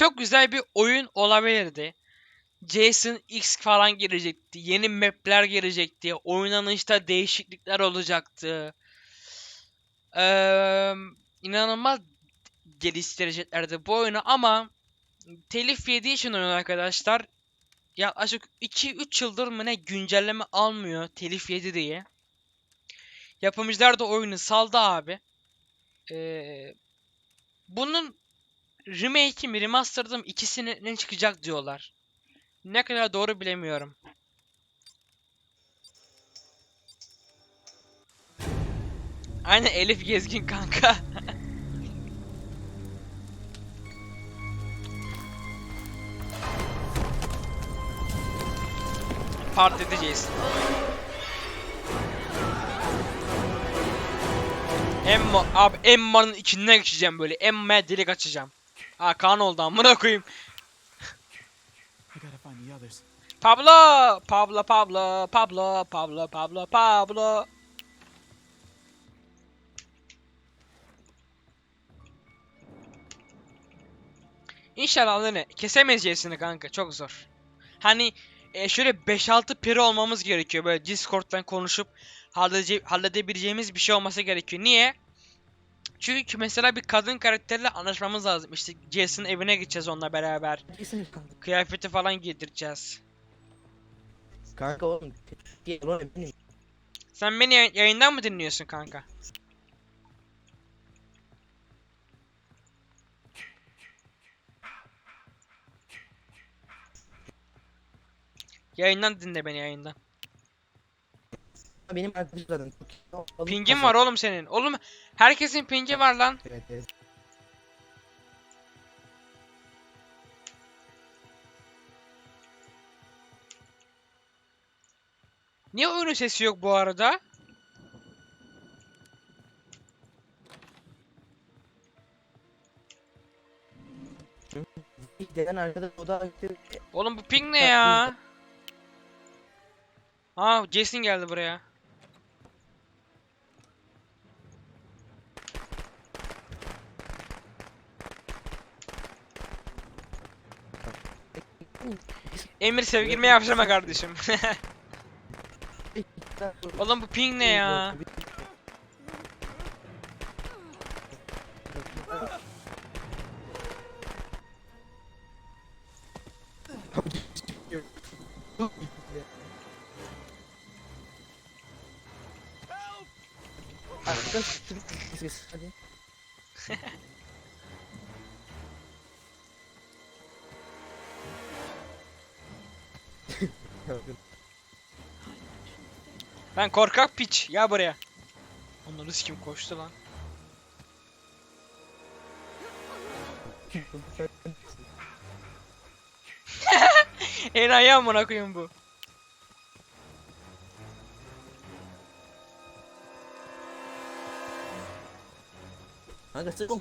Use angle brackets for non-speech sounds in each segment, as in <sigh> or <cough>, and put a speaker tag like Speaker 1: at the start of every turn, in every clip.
Speaker 1: çok güzel bir oyun olabilirdi. Jason X falan gelecekti. Yeni map'ler gelecekti. Oynanışta değişiklikler olacaktı. Eee inanılmaz geliştireceklerdi bu oyunu ama telif yediği için oyun arkadaşlar yaklaşık 2-3 yıldır mı ne güncelleme almıyor telif yedi diye. Yapımcılar da oyunu saldı abi. Ee, bunun remake'i mi remastered'ı mı ikisinin çıkacak diyorlar. Ne kadar doğru bilemiyorum. Aynen Elif Gezgin kanka. <laughs> Part edeceğiz. Emma abi Emma'nın içinden geçeceğim böyle. Emma'ya delik açacağım. Ha kan oldu amına koyayım. Pablo, Pablo, Pablo, Pablo, Pablo, Pablo, Pablo. İnşallah ne? Kesemeyiz Jason'ı kanka çok zor. Hani e, şöyle 5-6 piri olmamız gerekiyor böyle Discord'dan konuşup hallede halledebileceğimiz bir şey olması gerekiyor. Niye? Çünkü mesela bir kadın karakterle anlaşmamız lazım. İşte Jason'ın evine gideceğiz onunla beraber. Kıyafeti falan giydireceğiz.
Speaker 2: Kanka oğlum.
Speaker 1: Sen beni yay- yayından mı dinliyorsun kanka? Yayından dinle beni yayından.
Speaker 2: Benim arkadaşlarım.
Speaker 1: Pingin var oğlum senin. Oğlum herkesin pingi var lan.
Speaker 2: Evet evet.
Speaker 1: Niye oyunun sesi yok bu arada?
Speaker 2: Deden arkadaş o da
Speaker 1: Oğlum bu ping ne ya? Aa Jason geldi buraya. Emir sevgilime yapışama kardeşim. <laughs> Oğlum bu ping ne ya? Ben korkak piç. Ya buraya. Onları kim koştu lan? <laughs> Enayi amına koyayım bu.
Speaker 2: Kanka sık <laughs>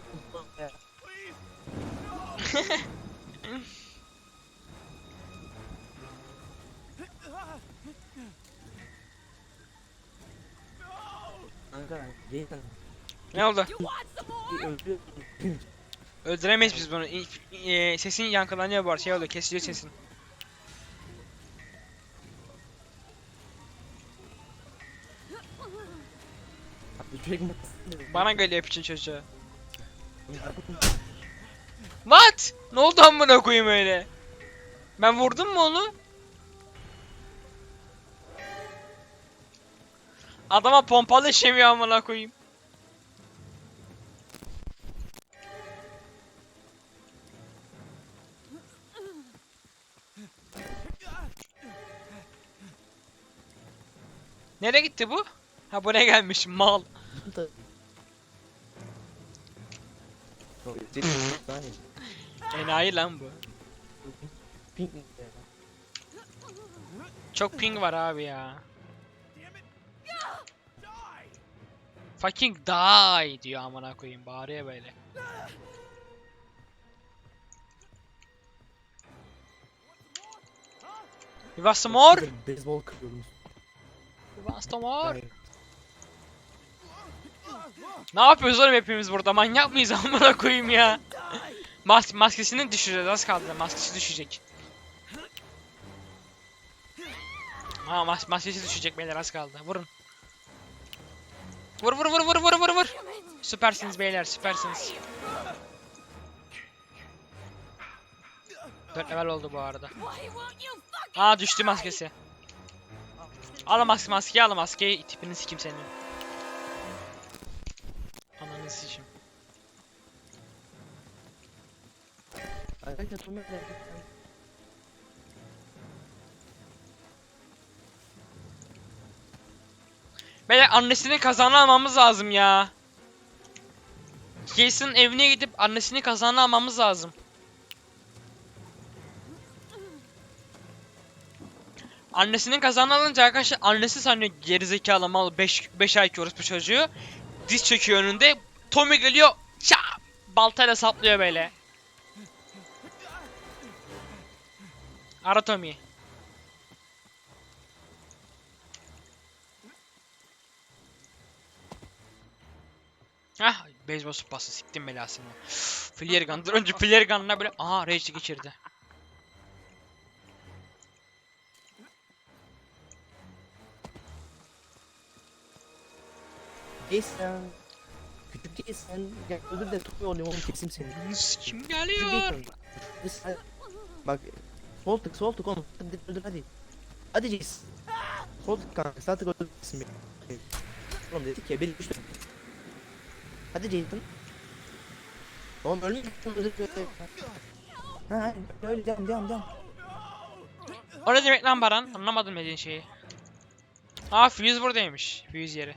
Speaker 2: Kanka Jason
Speaker 1: Ne oldu?
Speaker 2: öldü.
Speaker 1: Öldüremeyiz biz bunu. İ- e, sesin yankılanıyor bu arada. Şey oluyor. Kesiliyor sesin. Bana geliyor piçin çocuğu. What? Ne oldu amına koyayım öyle? Ben vurdum mu onu? Adama pompalı işemiyor amına koyayım. Nereye gitti bu? Ha buraya gelmiş mal. Enayi lan bu. Çok ping var abi ya. Fucking die diyor amına koyayım bağırıyor böyle. You want some more?
Speaker 2: Beyzbol kırıyormuş.
Speaker 1: You want some more? Ne yapıyoruz oğlum hepimiz burada? Manyak mıyız amına koyayım ya? Mas maskesini düşüreceğiz az kaldı. Maskesi düşecek. Ha mas maskesi düşecek beyler az kaldı. Vurun. Vur vur vur vur vur vur vur. Süpersiniz beyler süpersiniz. 4 level oldu bu arada. Aa düştü maskesi. Al maske maskeyi al maskeyi tipini sikim senin. Ananı sikim.
Speaker 2: Arkadaşlar
Speaker 1: Beyler annesinin kazanı almamız lazım ya. Jason'ın evine gidip annesinin kazanı almamız lazım. Annesinin kazanı alınca arkadaşlar annesi sanıyor gerizekalı mal 5 5 ay orospu çocuğu. Diz çöküyor önünde. Tommy geliyor. Ça! Baltayla saplıyor böyle. Ara Tommy. Hah, beyzbol sopası siktim belasını. Flare gun'dır önce <laughs> flare gun'la böyle aha rage geçirdi.
Speaker 2: Jason. Küçük Jason. Gel öldür de Tommy olayım oğlum kesim seni.
Speaker 1: Kim geliyor?
Speaker 2: Jason. Bak sol tık sol tık oğlum. Hadi öldür hadi. Hadi Jason. Sol tık kanka sağ tık öldürsün beni. Oğlum dedik ya beni düştü. Hadi Jason. Oğlum ölmüyor musun? Özür dilerim. Ha öyle devam devam devam.
Speaker 1: O ne demek lan Baran? Anlamadım dediğin şeyi. Aa fuse buradaymış. Fuse yeri.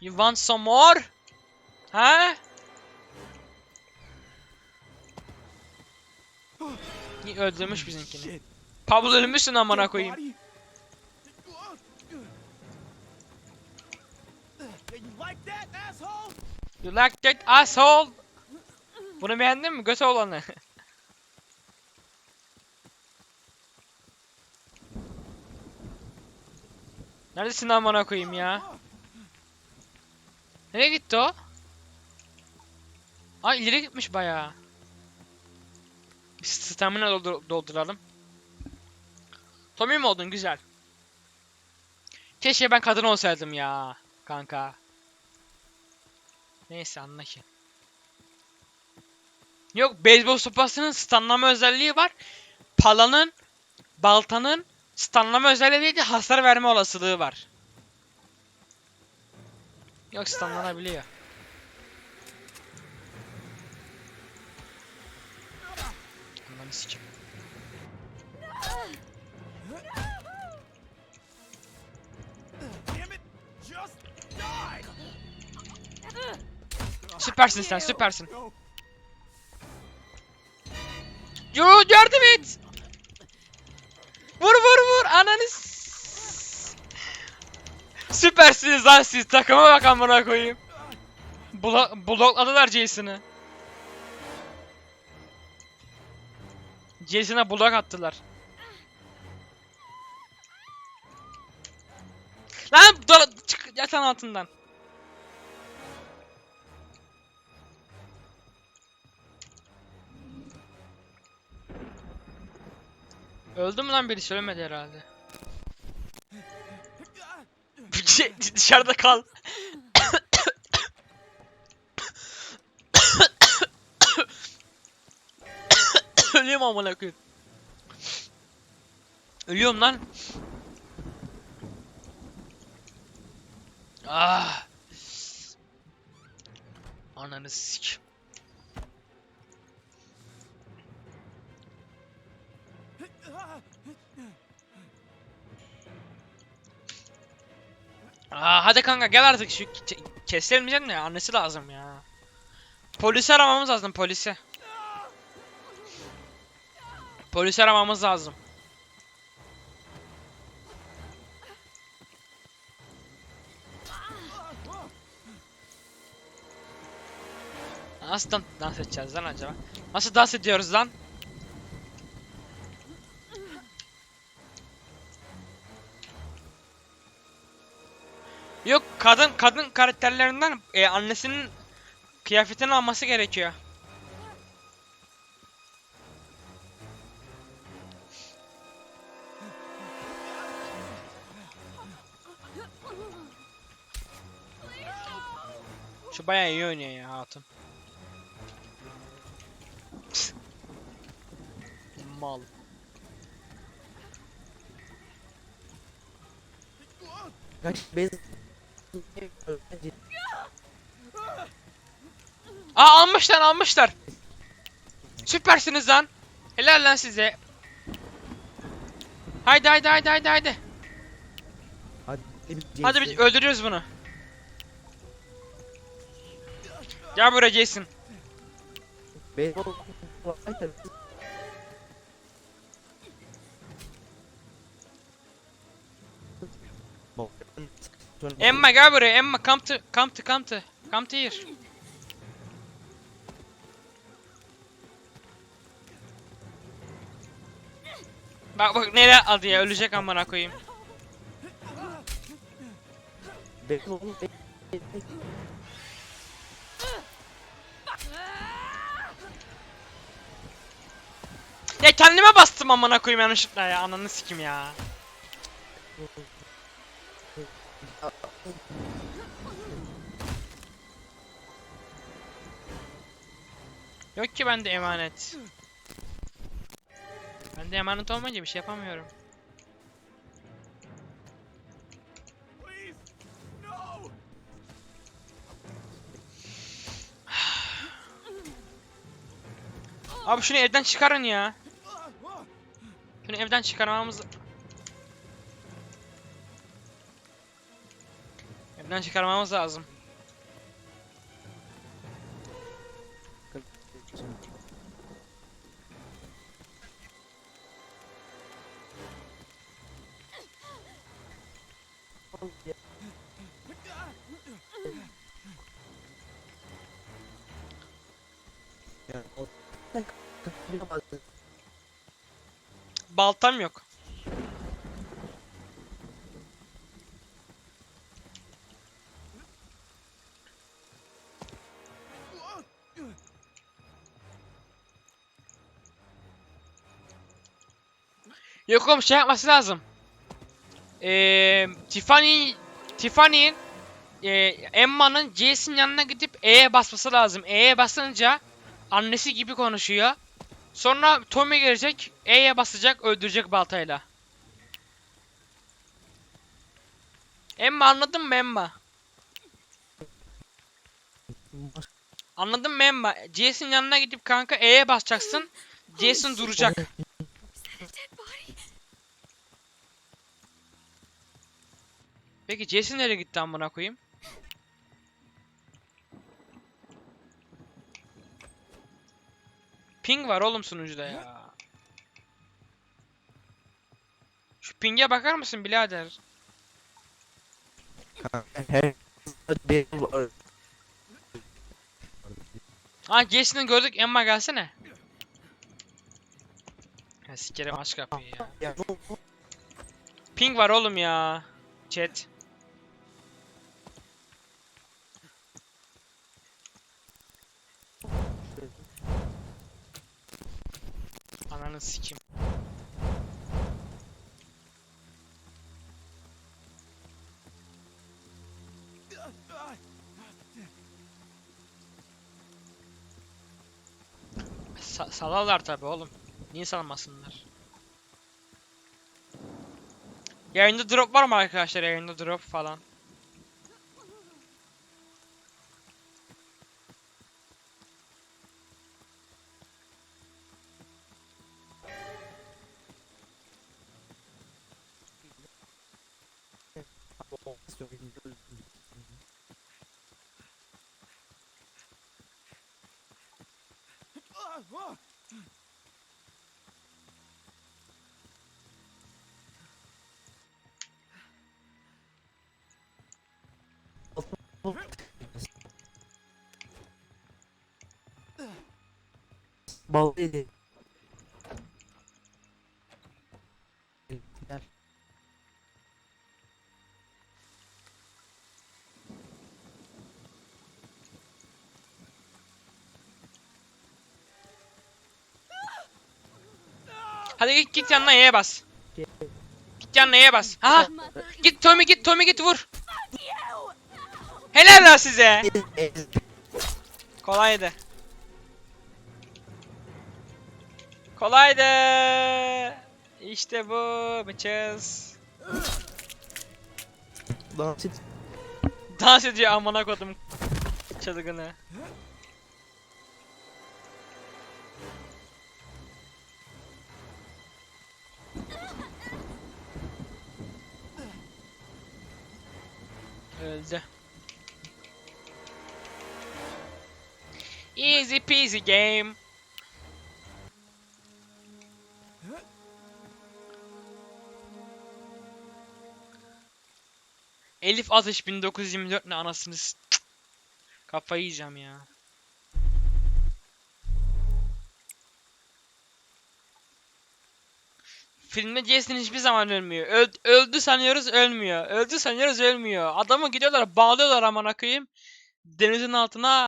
Speaker 1: You want some more? Ha? Öldürmüş bizimkini. Pablo ölmüşsün amına koyayım.
Speaker 3: You like that, asshole?
Speaker 1: You like that asshole? Bunu beğendin mi? Götü olanı. <laughs> Neredesin amına koyayım ya? Nereye gitti o? Aa ileri gitmiş bayağı. Stamina doldur- dolduralım. Tommy mi oldun? Güzel. Keşke ben kadın olsaydım ya. Kanka. Neyse anla ki. Yok beyzbol sopasının stunlama özelliği var. Palanın, baltanın stunlama özelliği değil de hasar verme olasılığı var. Yok stunlanabiliyor. Ananı sikim. Süpersin sen süpersin. Yo yardım et. Vur vur vur ananı s- Süpersiniz lan siz takıma bak amına koyayım. Bula blokladılar Jason'ı. Jason'a blok attılar. Lan dola çık yatağın altından. Öldü mü lan birisi ölmedi herhalde. <laughs> Şey, Dışarıda kal. <coughs> Ölüyorum amına koyayım. Ölüyorum lan. Ah. Ananı sik. Aa, hadi kanka gel artık şu ke- keselim diyeceğim de annesi lazım ya. Polisi aramamız lazım polisi. Polisi aramamız lazım. Nasıl dan- dans edeceğiz lan acaba? Nasıl dans ediyoruz lan? Kadın kadın karakterlerinden e, annesinin Kıyafetini alması gerekiyor. Şu bayağı iyi oynuyor ya hatun. Mal.
Speaker 2: Kaç bez
Speaker 1: Aa almışlar almışlar. Süpersiniz lan. Helal lan size. Haydi haydi haydi haydi haydi.
Speaker 2: Hadi
Speaker 1: Hadi biz öldürüyoruz bunu. Gel buraya Jason. Emma gel buraya. Emma come to come to come to. Come to here. Bak bak nereye aldı ya ölecek amına koyayım.
Speaker 2: Bey- Bey-
Speaker 1: Ya kendime bastım amına koyayım yanlışlıkla ya ananı sikim ya. Yok ki bende emanet. Bende emanet olmayınca bir şey yapamıyorum. Abi şunu evden çıkarın ya. Şunu evden çıkarmamız... Evden çıkarmamız lazım. Baltam yok. Yok oğlum şey yapması lazım. Eee Tiffany Tiffany'in eee Emma'nın Jace'in yanına gidip E'ye basması lazım. E'ye basınca annesi gibi konuşuyor. Sonra Tommy gelecek, E'ye basacak, öldürecek baltayla. Emma anladın mı Emma? Anladın mı Emma? Jason yanına gidip kanka E'ye basacaksın. Jason duracak. Peki Jason nereye gitti amına koyayım? Ping var oğlum sunucuda ya. Şu ping'e bakar mısın birader? Ha Jason'ı gördük Emma gelsene. Ya sikerim aç kapıyı ya. Ping var oğlum ya. Chat. Ananı sikim. Sa salarlar tabi oğlum. Niye salmasınlar? Yayında drop var mı arkadaşlar? Yayında drop falan.
Speaker 3: Ah, ah.
Speaker 2: Bal
Speaker 1: Hadi git git yanına Y'ye bas. Git yanına Y'ye bas. Ha? Git Tommy git Tommy git vur. Helal lan size. Kolaydı. Kolaydı. İşte bu bitches.
Speaker 2: Dans et.
Speaker 1: Dans ediyor amına kodum çılgını. Öldü. Easy peasy game. Elif Atış 1924 ne anasını. Kafayı yiyeceğim ya. Filmde Jason hiçbir zaman ölmüyor. Öl- öldü sanıyoruz ölmüyor. Öldü sanıyoruz ölmüyor. Adamı gidiyorlar bağlıyorlar amına koyayım. Denizin altına